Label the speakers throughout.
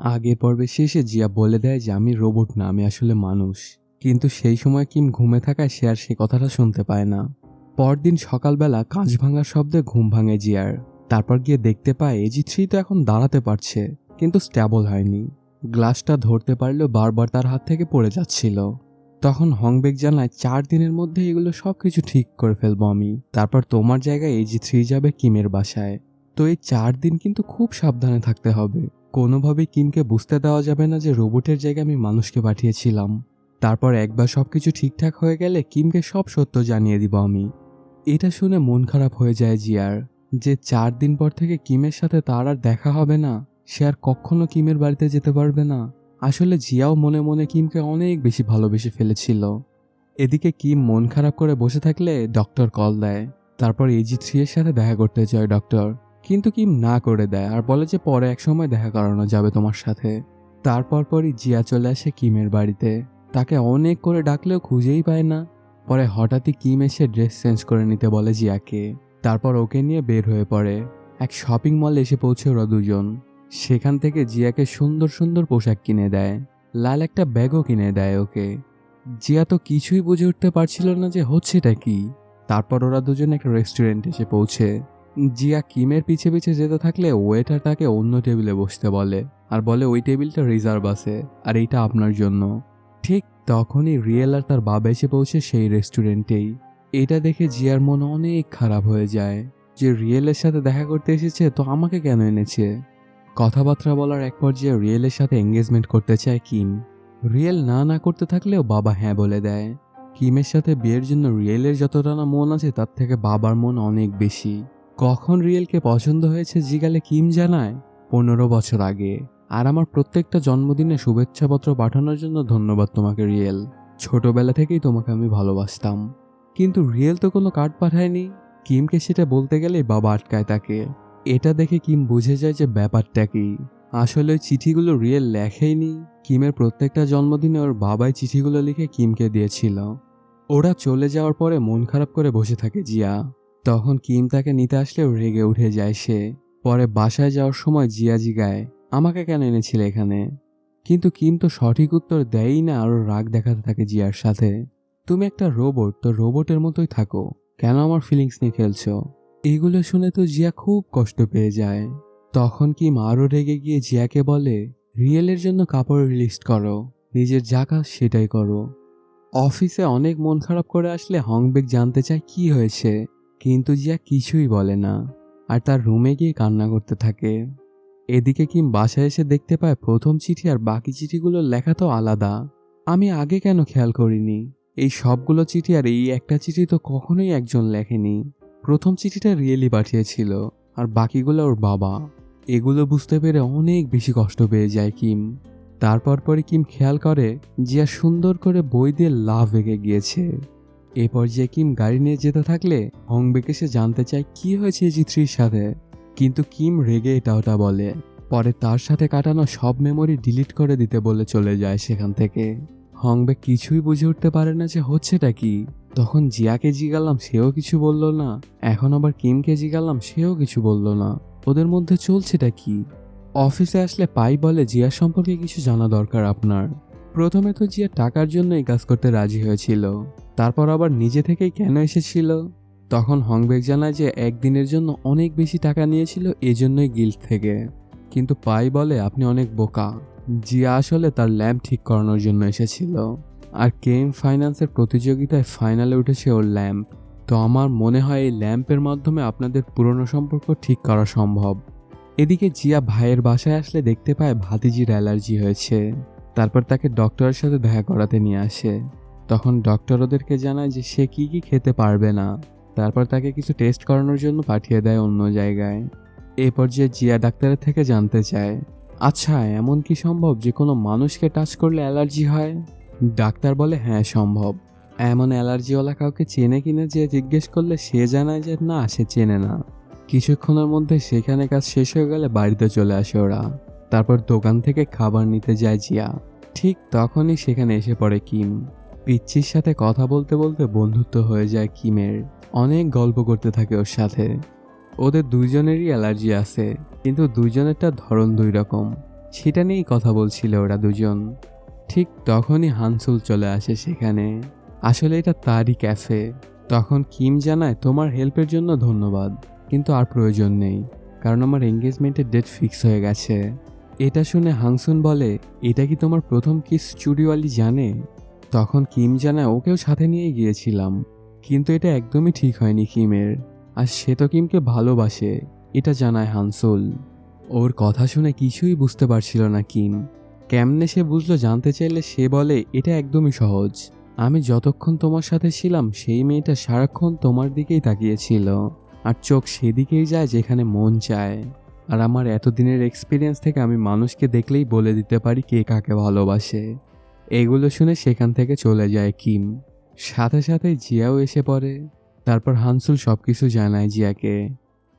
Speaker 1: আগের পর্বের শেষে জিয়া বলে দেয় যে, আমি রোবট না, আমি আসলে মানুষ। কিন্তু সেই সময় কিম ঘুমে থাকায় সে আর সে কথাটা শুনতে পায় না। পরদিন সকালবেলা কাঁচ ভাঙার শব্দে ঘুম ভাঙে জিয়ার। তারপর গিয়ে দেখতে পায় এজি থ্রি তো এখন দাঁড়াতে পারছে, কিন্তু স্ট্যাবল হয়নি। গ্লাসটা ধরতে পারলেও বারবার তার হাত থেকে পড়ে যাচ্ছিল। তখন হংবেক জানায়, চার দিনের মধ্যে এগুলো সব কিছু ঠিক করে ফেলব আমি। তারপর তোমার জায়গায় এজি থ্রি যাবে কিমের বাসায়। তো এই চার দিন কিন্তু খুব সাবধানে থাকতে হবে। কোনোভাবেই কিমকে বুঝতে দেওয়া যাবে না যে রোবটের জায়গায় আমি মানুষকে পাঠিয়েছিলাম। তারপর একবার সব কিছু ঠিকঠাক হয়ে গেলে কিমকে সব সত্য জানিয়ে দিব আমি। এটা শুনে মন খারাপ হয়ে যায় জিয়ার, যে চার দিন পর থেকে কিমের সাথে তার আর দেখা হবে না, সে আর কখনো কিমের বাড়িতে যেতে পারবে না। আসলে জিয়াও মনে মনে কিমকে অনেক বেশি ভালোবেসে ফেলেছিল। এদিকে কিম মন খারাপ করে বসে থাকলে ডক্টর কল দেয়। তারপর এজি থ্রি এর সাথে দেখা করতে চায় ডক্টর। কিন্তু কিম না করে দেয় আর বলে যে পরে এক সময় দেখা করানো যাবে তোমার সাথে। তারপর পরই জিয়া চলে আসে কিমের বাড়িতে। তাকে অনেক করে ডাকলেও খুঁজেই পায় না। পরে হঠাৎই কিম এসে ড্রেস চেঞ্জ করে নিতে বলে জিয়াকে। তারপর ওকে নিয়ে বের হয়ে পড়ে। এক শপিং মলে এসে পৌঁছে ওরা দুজন। সেখান থেকে জিয়াকে সুন্দর সুন্দর পোশাক কিনে দেয়। লাল একটা ব্যাগও কিনে দেয় ওকে। জিয়া তো কিছুই বুঝে উঠতে পারছিল না যে হচ্ছেটা কি। তারপর ওরা দুজন একটা রেস্টুরেন্টে এসে পৌঁছে। জিয়া কিমের পিছে পিছে যেতে থাকলে ওয়েটার তাকে অন্য টেবিলে বসতে বলে, আর বলে, ওই টেবিলটা রিজার্ভ আছে, আর এইটা আপনার জন্য। ঠিক তখনই রিয়েল আর তার বাবা এসে পৌঁছে সেই রেস্টুরেন্টেই এটা দেখে জিয়ার মন অনেক খারাপ হয়ে যায় যে রিয়েলের সাথে দেখা করতে এসেছে তো আমাকে কেন এনেছে? কথাবার্তা বলার এক পর্যায়ে রিয়েলের সাথে এঙ্গেজমেন্ট করতে চায় কিম। রিয়েল না না করতে থাকলেও বাবা হ্যাঁ বলে দেয়। কিমের সাথে বিয়ের জন্য রিয়েলের যতটা না মন আছে তার থেকে বাবার মন অনেক বেশি। কখন রিয়েলকে পছন্দ হয়েছে জিগালে কিম জানায়? পনেরো বছর আগে। আর আমার প্রত্যেকটা জন্মদিনে শুভেচ্ছাপত্র পাঠানোর জন্য ধন্যবাদ তোমাকে, রিয়েল। ছোটবেলা থেকেই তোমাকে আমি ভালোবাসতাম। কিন্তু রিয়েল তো কোনো কার্ড পাঠায়নি। কিমকে সেটা বলতে গেলেই বাবা আটকায় তাকে। এটা দেখে কিম বুঝে যায় যে ব্যাপারটা কি। আসলে ওই চিঠিগুলো রিয়েল লেখেইনি। কিমের প্রত্যেকটা জন্মদিনে ওর বাবাই চিঠিগুলো লিখে কিমকে দিয়েছিল। ওরা চলে যাওয়ার পরে মন খারাপ করে বসে থাকে জিয়া। তখন কিম তাকে নিতে আসলেও রেগে উঠে যায় সে। পরে বাসায় যাওয়ার সময় জিয়া জিগায় আমাকে কেন এনেছিলে এখানে? কিন্তু কিম তো সঠিক উত্তর দেয়ই না আরও রাগ দেখাতে থাকে জিয়ার সাথে। তুমি একটা রোবট, তো রোবটের মতোই থাকো। কেন আমার ফিলিংস নিয়ে খেলছো? এগুলো শুনে তো জিয়া খুব কষ্ট পেয়ে যায়। তখন কিম আরও রেগে গিয়ে জিয়াকে বলে, রিয়েলের জন্য কাপড় লিস্ট করো, নিজের যা কাজ সেটাই করো। অফিসে অনেক মন খারাপ করে আসলে হংবেগ জানতে চায় কি হয়েছে। কিন্তু জিয়া কিছুই বলে না, আর তার রুমে গিয়ে কান্না করতে থাকে। এদিকে কিম বাসায় এসে দেখতে পায় প্রথম চিঠি আর বাকি চিঠিগুলোর লেখা তো আলাদা। আমি আগে কেন খেয়াল করিনি? এই সবগুলো চিঠি আর এই একটা চিঠি তো কখনোই একজন লেখেনি। প্রথম চিঠিটা রিয়েলি পাঠিয়েছিল, আর বাকিগুলো ওর বাবা। এগুলো বুঝতে পেরে অনেক বেশি কষ্ট পেয়ে যায় কিম। তারপর পরে কিম খেয়াল করে, জিয়া সুন্দর করে বই দিয়ে লাভ এঁকে গিয়েছে। এ পর্যায়ে কিম গাড়ি নিয়ে যেতে থাকলে হংবেকে সে জানতে চায় কি হয়েছে জিত্রির সাথে। কিন্তু কিম রেগে এটা ওটা বলে, পরে তার সাথে কাটানো সব মেমোরি ডিলিট করে দিতে বলে চলে যায় সেখান থেকে। হংবে কিছুই বুঝে উঠতে পারে না যে হচ্ছেটা কি। তখন জিয়াকে জিগালাম, সেও কিছু বলল না। এখন আবার কিমকে জিগালাম, সেও কিছু বলল না। ওদের মধ্যে চলছেটা কি? অফিসে আসলে পাই বলে জিয়া সম্পর্কে কিছু জানা দরকার আপনার। প্রথমে তো জিয়া টাকার জন্য এই কাজ করতে রাজি হয়েছিল। তারপর আবার নিজে থেকেই কেন এসেছিল? তখন হংবেগ জানায় যে একদিনের জন্য অনেক বেশি টাকা নিয়েছিল এজন্যই গিল্ড থেকে। কিন্তু পাই বলে আপনি অনেক বোকা। জিয়া আসলে তার ল্যাম্প ঠিক করানোর জন্য এসেছিল। আর কেম ফাইন্যান্সের প্রতিযোগিতায় ফাইনালে উঠেছে ওর ল্যাম্প। তো আমার মনে হয় এই ল্যাম্পের মাধ্যমে আপনাদের পুরনো সম্পর্ক ঠিক করা সম্ভব। এদিকে জিয়া ভাইয়ের বাসায় আসলে দেখতে পায় ভাতিজির অ্যালার্জি হয়েছে। তারপর তাকে ডক্টরের সাথে দেখা করাতে নিয়ে আসে। তখন ডক্টর ওদেরকে জানায় যে সে কি কি খেতে পারবে না। তারপর তাকে কিছু টেস্ট করানোর জন্য পাঠিয়ে দেয় অন্য জায়গায়। এ পর্যায়ে জিয়া ডাক্তারের থেকে জানতে চায় আচ্ছা এমন কি সম্ভব যে কোনো মানুষকে টাচ করলে অ্যালার্জি হয়? ডাক্তার বলে হ্যাঁ সম্ভব। এমন অ্যালার্জিওয়ালা কাউকে চেনে কিনা যে জিজ্ঞেস করলে সে জানায় যে না, সে চেনে না। কিছুক্ষণের মধ্যে সেখানে কাজ শেষ হয়ে গেলে বাড়িতে চলে আসে ওরা। তারপর দোকান থেকে খাবার নিতে যায় জিয়া। ঠিক তখনই সেখানে এসে পড়ে কিম। পিচ্ছির সাথে কথা বলতে বলতে বন্ধুত্ব হয়ে যায় কিমের। অনেক গল্প করতে থাকে ওর সাথে। ওদের দুইজনেরই অ্যালার্জি আছে, কিন্তু দুইজনেরটা ধরন দুই রকম। সেটা নিয়েই কথা বলছিল ওরা দুজন। ঠিক তখনই হানসুল চলে আসে সেখানে। আসলে এটা তারই ক্যাফে। তখন কিম জানায়, তোমার হেল্পের জন্য ধন্যবাদ, কিন্তু আর প্রয়োজন নেই, কারণ আমার এঙ্গেজমেন্টের ডেট ফিক্স হয়ে গেছে। এটা শুনে হাংসুন বলে, এটা কি তোমার প্রথম কিস স্টুডিওয়ালি জানে? তখন কিম জানায় ওকেও সাথে নিয়ে গিয়েছিলাম। কিন্তু এটা একদমই ঠিক হয়নি কিমের। আর সে তো কিমকে ভালোবাসে, এটা জানায় হানসুল। ওর কথা শুনে কিছুই বুঝতে পারছিল না কিম। কেমনে সে বুঝলো জানতে চাইলে সে বলে, এটা একদমই সহজ। আমি যতক্ষণ তোমার সাথে ছিলাম, সেই মেয়েটা সারাক্ষণ তোমার দিকেই তাকিয়েছিল। আর চোখ সেদিকেই যায় যেখানে মন চায়। আর আমার এতদিনের এক্সপিরিয়েন্স থেকে আমি মানুষকে দেখলেই বলে দিতে পারি কে কাকে ভালোবাসে। এগুলো শুনে সেখান থেকে চলে যায় কিম। সাথে সাথে জিয়াও এসে পড়ে। তারপর হানসুল সব কিছু জানায় জিয়াকে।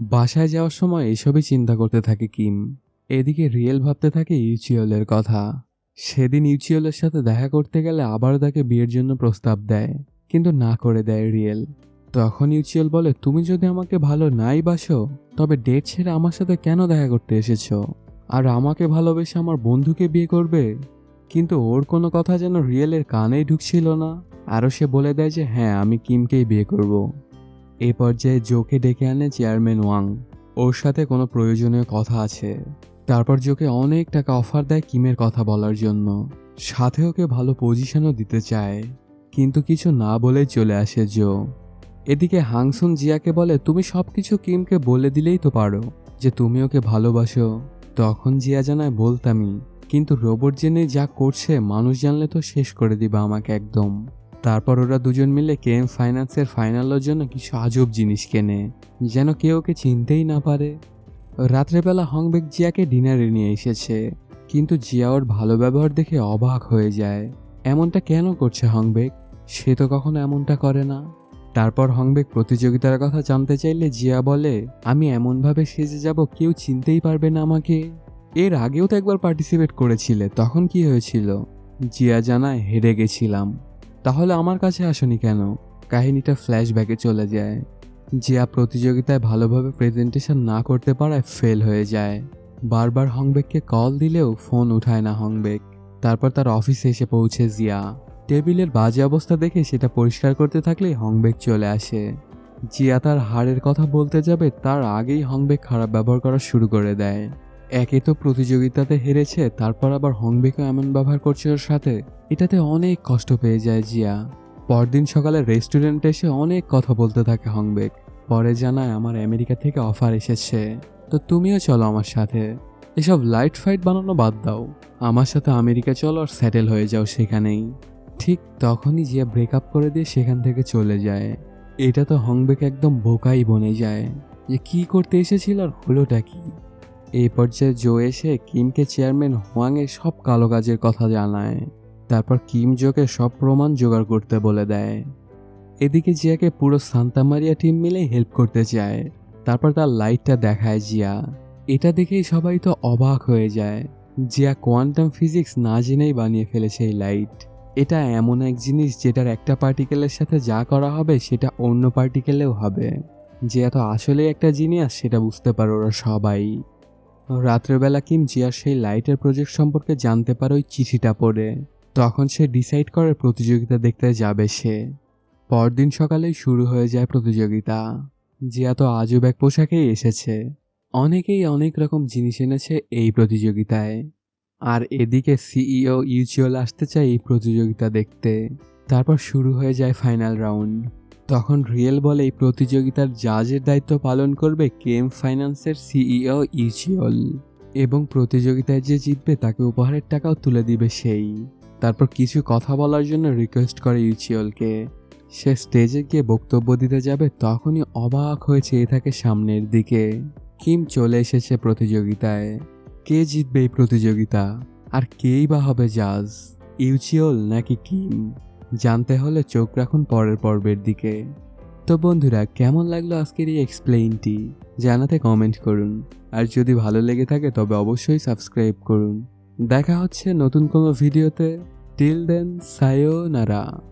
Speaker 1: বাসায় যাওয়ার সময় এসবই চিন্তা করতে থাকে কিম। এদিকে রিয়েল ভাবতে থাকে ইউচিওলের কথা। সেদিন ইউচিওলের সাথে দেখা করতে গেলে আবারও তাকে বিয়ের জন্য প্রস্তাব দেয়, কিন্তু না করে দেয় রিয়েল। তখন ইউচিওল বলে, তুমি যদি আমাকে ভালো নাই বাসো, তবে ডেট ছেড়ে আমার সাথে কেন দেখা করতে এসেছ? আর আমাকে ভালোবেসে আমার বন্ধুকে বিয়ে করবে? কিন্তু ওর কোনো কথা যেন রিয়েলের কানেই ঢুকছিল না। আরও সে বলে দেয় যে হ্যাঁ আমি কিমকেই বিয়ে করব। এ পর্যায়ে জোকে ডেকে আনে চেয়ারম্যান ওয়াং। ওর সাথে কোনো প্রয়োজনীয় কথা আছে। তারপর জোকে অনেক টাকা অফার দেয় কিমের কথা বলার জন্য। সাথে ওকে ভালো পজিশনও দিতে চায়। কিন্তু কিছু না বলেই চলে আসে জো। এদিকে হাংসুন জিয়াকে বলে, তুমি সব কিছু কিমকে বলে দিলেই তো পারো যে তুমি ওকে ভালোবাসো। তখন জিয়া জানায়, বলতামই। কিন্তু রোবট জেনে যা করছে, মানুষ জানলে তো শেষ করে দিবে আমাকে একদম। তারপর ওরা দুজন মিলে কেএম ফাইন্যান্সের ফাইনালের জন্য কিছু আজব জিনিস কেনে, যেন কেউ ওকে চিনতেই না পারে। রাত্রেবেলা হংবেক জিয়াকে ডিনারে নিয়ে এসেছে, কিন্তু জিয়া ওর ভালো ব্যবহার দেখে অবাক হয়ে যায়। এমনটা কেন করছে হংবেক? সে তো কখনো এমনটা করে না। তারপর হংবেক প্রতিযোগিতার কথা জানতে চাইলে জিয়া বলে, আমি এমনভাবে সেজে যাব, কেউ চিনতেই পারবে না আমাকে। এর আগেও তো একবার পার্টিসিপেট করেছিলে, তখন কি হয়েছিল? জিয়া জানায়, হেরে গেছিলাম। তাহলে আমার কাছে আসনি কেন? কাহিনীটা ফ্ল্যাশব্যাকে চলে যায়। জিয়া প্রতিযোগিতায় ভালোভাবে প্রেজেন্টেশন না করতে পারায় ফেল হয়ে যায়। বারবার হংবেককে কল দিলেও ফোন উঠায় না হংবেক তারপর তার অফিসে এসে পৌঁছে জিয়া। টেবিলের বাজে অবস্থা দেখে সেটা পরিষ্কার করতে থাকলেই হংবেক চলে আসে। জিয়া তার হারের কথা বলতে যাবে, তার আগেই হংবেক খারাপ ব্যবহার করা শুরু করে দেয়। একে তো প্রতিযোগিতাতে হেরেছে, তারপর আবার হংবেকও এমন ব্যবহার করছে ওর সাথে। এটাতে অনেক কষ্ট পেয়ে যায় জিয়া। পরদিন সকালে রেস্টুরেন্টে এসে অনেক কথা বলতে থাকে হংবেক। পরে জানায়, আমার আমেরিকা থেকে অফার এসেছে। তো তুমিও চলো আমার সাথে। এসব লাইট ফাইট বানানো বাদ দাও। আমার সাথে আমেরিকা চলো আর সেটেল হয়ে যাও সেখানেই। ঠিক তখনই জিয়া ব্রেকআপ করে দিয়ে সেখান থেকে চলে যায়। এটা তো হংবেক একদম বোকাই বনে যায়। যে কি করতে এসেছিল আর হলোটা কি? এই পর্যায়ে জো এসে কিমকে চেয়ারম্যান হোয়াংয়ের সব কালো কাজের কথা জানায়। তারপর কিম জোকে সব প্রমাণ জোগাড় করতে বলে দেয়। এদিকে জিয়াকে পুরো সান্তামারিয়া টিম মিলে হেল্প করতে চায়। তারপর তার লাইটটা দেখায় জিয়া। এটা দেখেই সবাই তো অবাক হয়ে যায়। জিয়া কোয়ান্টাম ফিজিক্স না জেনেই বানিয়ে ফেলেছে এই লাইট। এটা এমন এক জিনিস যেটার একটা পার্টিকেলের সাথে যা করা হবে সেটা অন্য পার্টিকেলেও হবে। যে এত আসলে একটা জিনিস সেটা বুঝতে পারো ওরা সবাই। রাত্রেবেলা কিম জিয়ার সেই লাইটের প্রজেক্ট সম্পর্কে জানতে পারে ওই চিঠিটা পড়ে। তখন সে ডিসাইড করে প্রতিযোগিতা দেখতে যাবে সে। পরদিন সকালেই শুরু হয়ে যায় প্রতিযোগিতা। জিয়া তো আজব এক পোশাকেই এসেছে। অনেকেই অনেক রকম জিনিস এনেছে এই প্রতিযোগিতায়। আর এদিকে সিইও ইউচিওল আসতে চায় এই প্রতিযোগিতা দেখতে। তারপর শুরু হয়ে যায় ফাইনাল রাউন্ড তখন রিয়েল বলে এই প্রতিযোগিতার জাজের দায়িত্ব পালন করবে কেম ফাইন্যান্সের সিইও ইউচিওল এবং প্রতিযোগিতায় যে জিতবে তাকে উপহারের টাকাও তুলে দিবে সেই। তারপর কিছু কথা বলার জন্য রিকোয়েস্ট করে ইউচিওলকে সে স্টেজে গিয়ে বক্তব্য দিতে যাবে, তখনই অবাক হয়ে চেয়ে থাকে সামনের দিকে। কিম চলে এসেছে প্রতিযোগিতায়। কে জিতবে এই প্রতিযোগিতা? আর কেই বা হবে জাজ? ইউচিওল নাকি কিম? জানতে হলে চোখ রাখুন পরের পর্বের দিকে। তো বন্ধুরা, কেমন লাগল আজকের এই এক্সপ্লেইনটি জানাতে কমেন্ট করুন। আর যদি ভালো লেগে থাকে, তবে অবশ্যই সাবস্ক্রাইব করুন। দেখা হচ্ছে নতুন কোনো ভিডিওতে টিল দেন সায়ো নারা